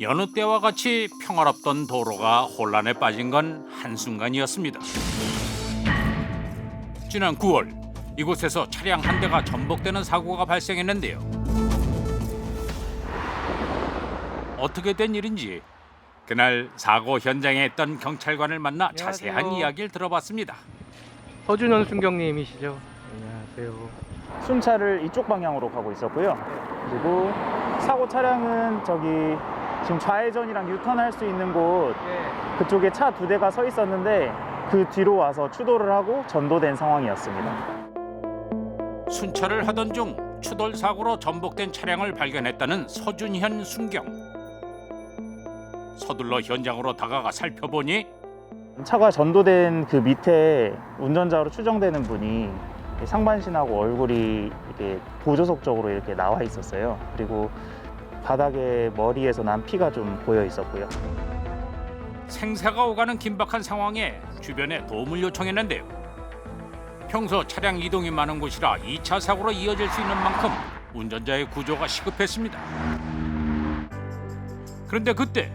여느 때와 같이 평화롭던 도로가 혼란에 빠진 건 한순간이었습니다. 지난 9월 이곳에서 차량 한 대가 전복되는 사고가 발생했는데요. 어떻게 된 일인지 그날 사고 현장에 있던 경찰관을 만나 자세한 안녕하세요. 이야기를 들어봤습니다. 서준원 순경님이시죠? 안녕하세요. 순차를 이쪽 방향으로 가고 있었고요. 그리고 사고 차량은 저기 지금 좌회전이랑 유턴할 수 있는 곳 네. 그쪽에 차 두 대가 서 있었는데 그 뒤로 와서 추돌을 하고 전도된 상황이었습니다. 순찰을 하던 중 추돌 사고로 전복된 차량을 발견했다는 서준현 순경. 서둘러 현장으로 다가가 살펴보니 차가 전도된 그 밑에 운전자로 추정되는 분이 상반신하고 얼굴이 이렇게 보조석 쪽으로 이렇게 나와 있었어요. 그리고 바닥에 머리에서 난 피가 좀 보여 있었고요. 생사가 오가는 긴박한 상황에 주변에 도움을 요청했는데요. 평소 차량 이동이 많은 곳이라 2차 사고로 이어질 수 있는 만큼 운전자의 구조가 시급했습니다. 그런데 그때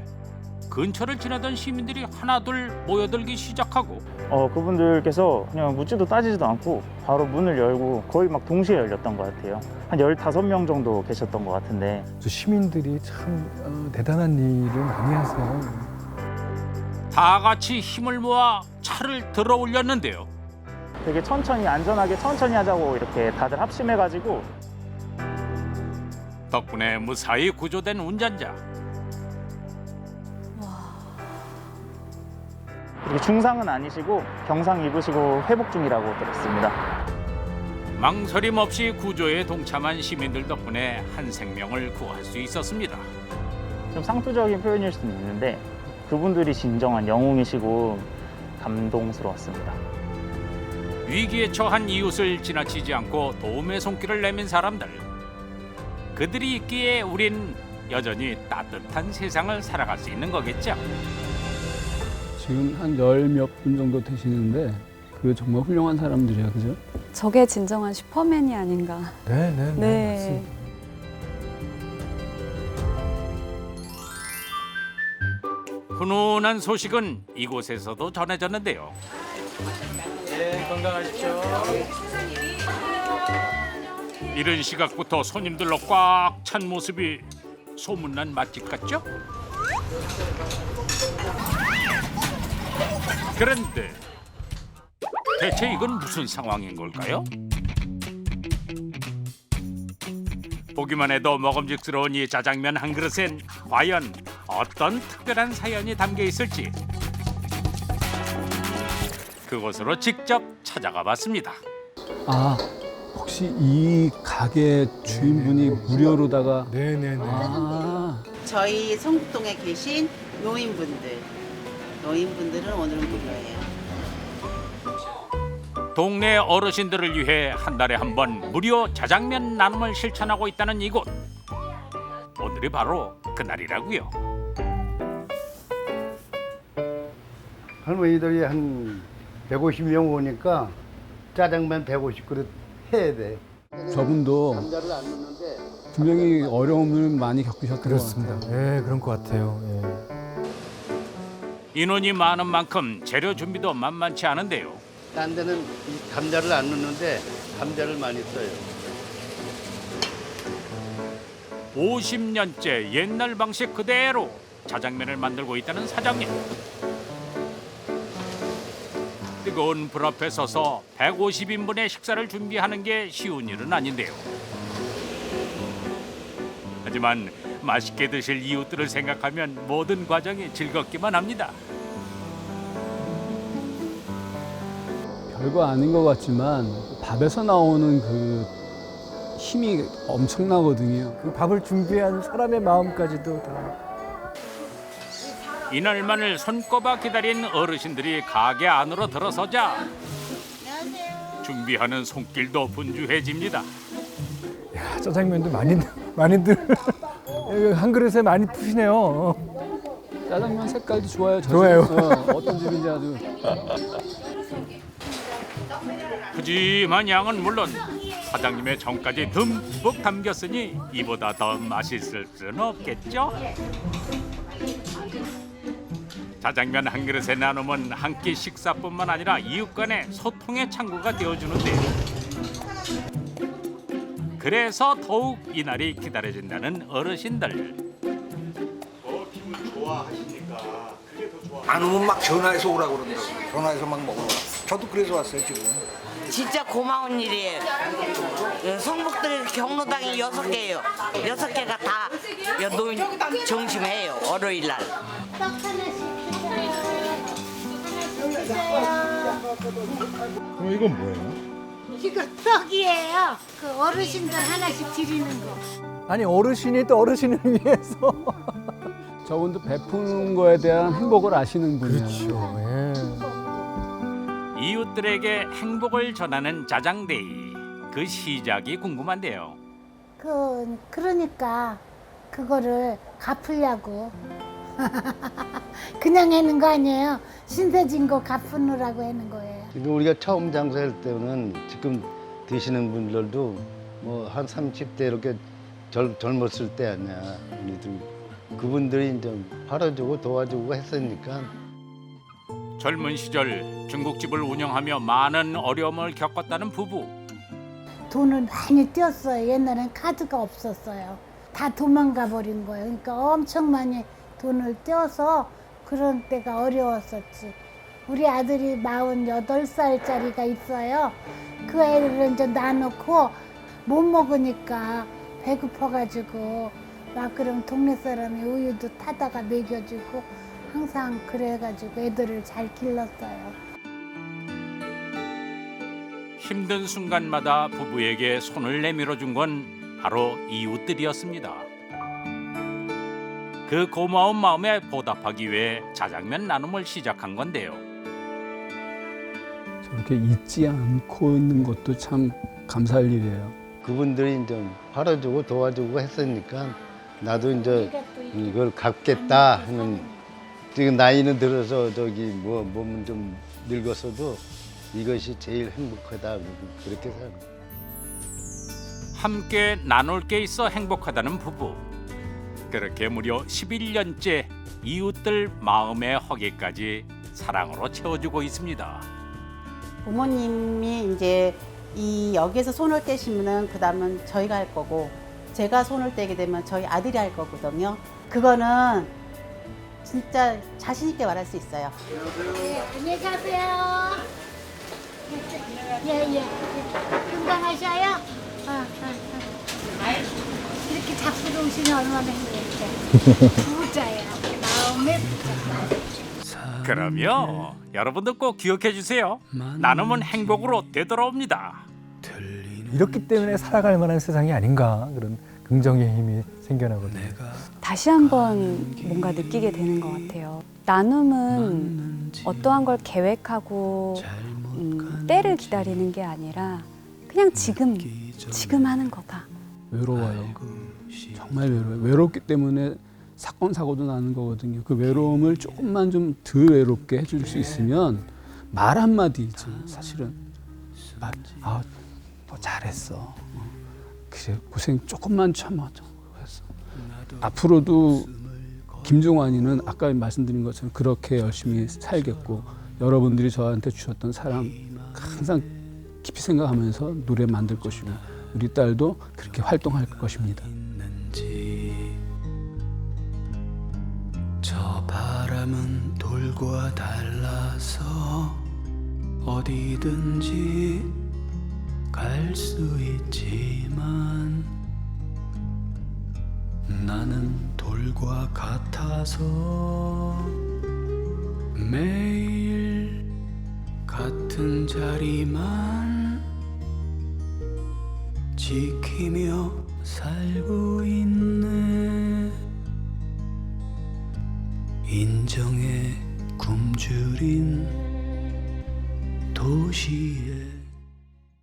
근처를 지나던 시민들이 하나둘 모여들기 시작하고 어, 그분들께서 그냥 묻지도 따지지도 않고 바로 문을 열고 거의 막 동시에 열렸던 것 같아요. 한 15명 정도 계셨던 것 같은데 저 시민들이 참 어, 대단한 일을 많이 하세요. 다 같이 힘을 모아 차를 들어 올렸는데요. 되게 천천히 안전하게 천천히 하자고 이렇게 다들 합심해가지고 덕분에 무사히 구조된 운전자. 그리고 중상은 아니시고 경상 입으시고 회복 중이라고 들었습니다. 망설임 없이 구조에 동참한 시민들 덕분에 한 생명을 구할 수 있었습니다. 좀 상투적인 표현일 수는 있는데 그분들이 진정한 영웅이시고 감동스러웠습니다. 위기에 처한 이웃을 지나치지 않고 도움의 손길을 내민 사람들. 그들이 있기에 우린 여전히 따뜻한 세상을 살아갈 수 있는 거겠죠. 지금 한 열 몇 분 정도 되시는데 그 정말 훌륭한 사람들이야, 그죠? 저게 진정한 슈퍼맨이 아닌가. 네, 네, 네. 네. 맞습니다. 훈훈한 소식은 이곳에서도 전해졌는데요. 네, 건강하십시오. 이른 시각부터 손님들로 꽉 찬 모습이 소문난 맛집 같죠? 그런데 대체 이건 무슨 상황인 걸까요? 보기만 해도 먹음직스러운 이 짜장면 한 그릇엔 과연 어떤 특별한 사연이 담겨 있을지 그곳으로 직접 찾아가 봤습니다. 아, 혹시 이 가게 주인분이 무료로다가 네, 네, 네. 아, 저희 성북동에 계신 노인분들, 노인분들은 오늘은 무료예요. 동네 어르신들을 위해 한 달에 한 번 무료 자장면 나눔을 실천하고 있다는 이곳. 오늘이 바로 그날이라고요. 할머니들이 한 150명 오니까 짜장면 150그릇 해야 돼. 저분도 분명히 어려움을 많이 겪으셨던 것 그렇습니다. 같아요. 네, 그런 것 같아요. 예. 인원이 많은 만큼 재료 준비도 만만치 않은데요. 딴 데는 이 감자를 안 넣는데 감자를 많이 써요. 50년째 옛날 방식 그대로 자장면을 만들고 있다는 사장님. 뜨거운 불 앞에 서서 150인분의 식사를 준비하는 게 쉬운 일은 아닌데요. 하지만 맛있게 드실 이웃들을 생각하면 모든 과정이 즐겁기만 합니다. 별거 아닌 것 같지만 밥에서 나오는 그 힘이 엄청나거든요. 그 밥을 준비한 사람의 마음까지도 다. 이날만을 손꼽아 기다린 어르신들이 가게 안으로 들어서자 준비하는 손길도 분주해집니다. 야, 짜장면도 많이 많이들 한 그릇에 많이 푸시네요. 짜장면 색깔도 좋아요. 저 좋아요. 어, 어떤 집인지 아주. 푸짐한 양은 물론 사장님의 정까지 듬뿍 담겼으니 이보다 더 맛있을 수는 없겠죠? 자장면 한 그릇의 나눔은 한끼 식사뿐만 아니라 이웃 간의 소통의 창구가 되어주는데요. 그래서 더욱 이날이 기다려진다는 어르신들. 안 오면 막 전화해서 오라고 그러더라고요. 전화해서 막 먹으러. 저도 그래서 왔어요, 지금. 진짜 고마운 일이에요. 예, 성북들 경로당이 여섯 개예요. 여섯 개가 다 노인 정심해요. 월요일 날. 이거 떡이에요. 그 어르신들 하나씩 드리는 거. 아니 어르신이 또 어르신을 위해서. 저분도 베푸는 거에 대한 행복을 아시는 분이에요. 그렇죠. 예. 이웃들에게 행복을 전하는 자장데이. 그 시작이 궁금한데요. 그 그러니까 그거를 갚으려고. 그냥 하는 거 아니에요. 신세진 거 갚으느라고 하는 거예요. 지금 우리가 처음 장사할 때는 지금 드시는 분들도 뭐 한 30대 이렇게 젊, 젊었을 때 아니야. 우리도 그분들이 이제 팔아주고 도와주고 했으니까 젊은 시절 중국집을 운영하며 많은 어려움을 겪었다는 부부. 돈을 많이 띄었어요. 옛날엔 카드가 없었어요. 다 도망가 버린 거예요. 그러니까 엄청 많이 돈을 띄어서 그런 때가 어려웠었지. 우리 아들이 48살짜리가 있어요. 그 애를 이제 놔놓고 못 먹으니까 배고파가지고 막 그럼 동네 사람이 우유도 타다가 먹여주고 항상 그래가지고 애들을 잘 길렀어요. 힘든 순간마다 부부에게 손을 내밀어 준 건 바로 이웃들이었습니다. 그 고마운 마음에 보답하기 위해 자장면 나눔을 시작한 건데요. 저렇게 잊지 않고 있는 것도 참 감사할 일이에요. 그분들이 이제 팔아주고 도와주고 했으니까 나도 이제 이걸 갚겠다 하는 지금 나이는 들어서 저기 뭐 몸은 좀 늙었어도 이것이 제일 행복하다 그렇게 생각. 함께 나눌 게 있어 행복하다는 부부. 그렇게 무려 11년째 이웃들 마음의 허기까지 사랑으로 채워주고 있습니다. 부모님이 이제 이 여기에서 손을 떼시면은 그 다음은 저희가 할 거고 제가 손을 떼게 되면 저희 아들이 할 거거든요. 그거는 진짜 자신 있게 말할 수 있어요. 네, 안녕히 가세요. 예, 예. 건강하셔요? 어, 어, 어. 이렇게 잡수러 오시면 얼마나 행복해. 부자야. 마음의 부자. 그럼요. 여러분도 꼭 기억해 주세요. 나눔은 행복으로 되돌아옵니다. 이렇기 때문에 살아갈 만한 세상이 아닌가 그런 긍정의 힘이 생겨나거든요. 다시 한번 뭔가 느끼게 되는 것 같아요. 나눔은 어떠한 걸 계획하고 음, 때를 기다리는 게 아니라 그냥 지금 지금 하는 거다. 외로워요. 정말 외로워요. 외롭기 때문에 사건 사고도 나는 거거든요. 그 외로움을 조금만 좀 덜 외롭게 해줄 수 있으면 말 한마디지 사실은 말, 아, 너 잘했어. 어, 그래 고생 조금만 참아줘. 했어. 앞으로도 김종환이는 아까 말씀드린 것처럼 그렇게 열심히 살겠고 여러분들이 저한테 주셨던 사랑 항상 깊이 생각하면서 노래 만들 것이고 우리 딸도 그렇게 활동할 것입니다. 저 바람은 돌과 달라서 어디든지 갈 수 있지만 나는 돌과 같아서 매일 같은 자리만 지키며 살고 있네. 인정에 굶주린 도시에